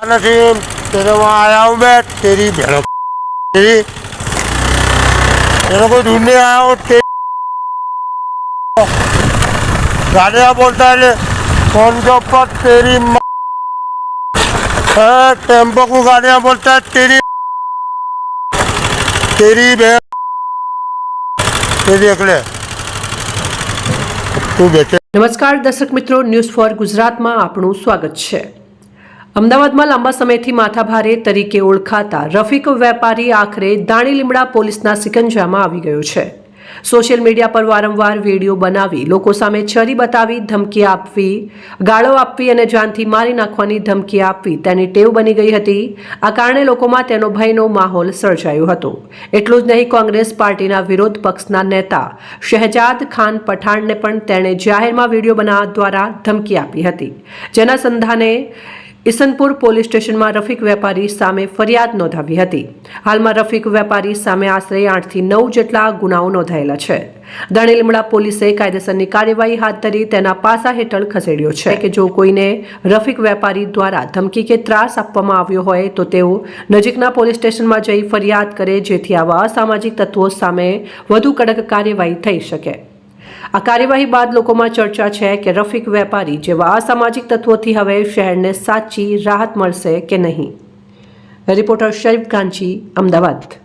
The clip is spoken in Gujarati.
नहीं तेरे वहाँ आया हूँ मैं तेरी बहनों तेरी तेरे को ढूंढने आया हूँ तेरी गालियाँ बोलता है ले, फोन के ऊपर तेरी माँ है, टेम्पो को गालियाँ बोलता है तेरी तेरी बहन ये देख ले तू बेटे નમસ્કાર દર્શક મિત્રો ન્યૂઝ ફોર ગુજરાતમાં આપનું સ્વાગત છે અમદાવાદમાં લાંબા સમયથી માથાભારે તરીકે ઓળખાતા રફીક વેપારી આખરે દાણી લીમડા પોલીસના સિકંજામાં આવી ગયો છે. સોશિયલ મીડિયા પર વારંવાર વીડિયો બનાવી, લોકો સામે છરી બતાવી, ધમકી આપવી, ગાળો આપવી અને જાનથી મારી નાખવાની ધમકી આપવી તેની ટેવ બની ગઈ હતી. આ કારણે લોકોમાં તેનો ભયનો માહોલ સર્જાયો હતો. એટલું જ નહીં, કોંગ્રેસ પાર્ટીના વિરોધ પક્ષના નેતા શહેજાદ ખાન પઠાણને પણ તેણે જાહેરમાં વીડિયો બનાવવા દ્વારા ધમકી આપી હતી. જેના સંધાને ઈસનપુર પોલીસ સ્ટેશનમાં રફીક વેપારી સામે ફરિયાદ નોંધાવી હતી. હાલમાં રફીક વેપારી સામે આશરે આઠથી નવ જેટલા ગુનાઓ નોંધાયેલા છે. દાણી લીમડા પોલીસે કાયદેસરની કાર્યવાહી હાથ ધરી તેના પાસા હેઠળ ખસેડ્યો છે. કે જો કોઈને રફીક વેપારી દ્વારા ધમકી કે ત્રાસ આપવામાં આવ્યો હોય તો તેઓ નજીકના પોલીસ સ્ટેશનમાં જઈ ફરિયાદ કરે જેથી આવા અસામાજિક તત્વો સામે વધુ કડક કાર્યવાહી થઈ શકે. આ કાર્યવાહી બાદ લોકોમાં ચર્ચા છે કે રફીક વેપારી જેવા અસામાજિક તત્વોથી હવે શહેરને સાચી રાહત મળશે કે નહીં. રિપોર્ટર શરીફ ગાંચી, અમદાવાદ.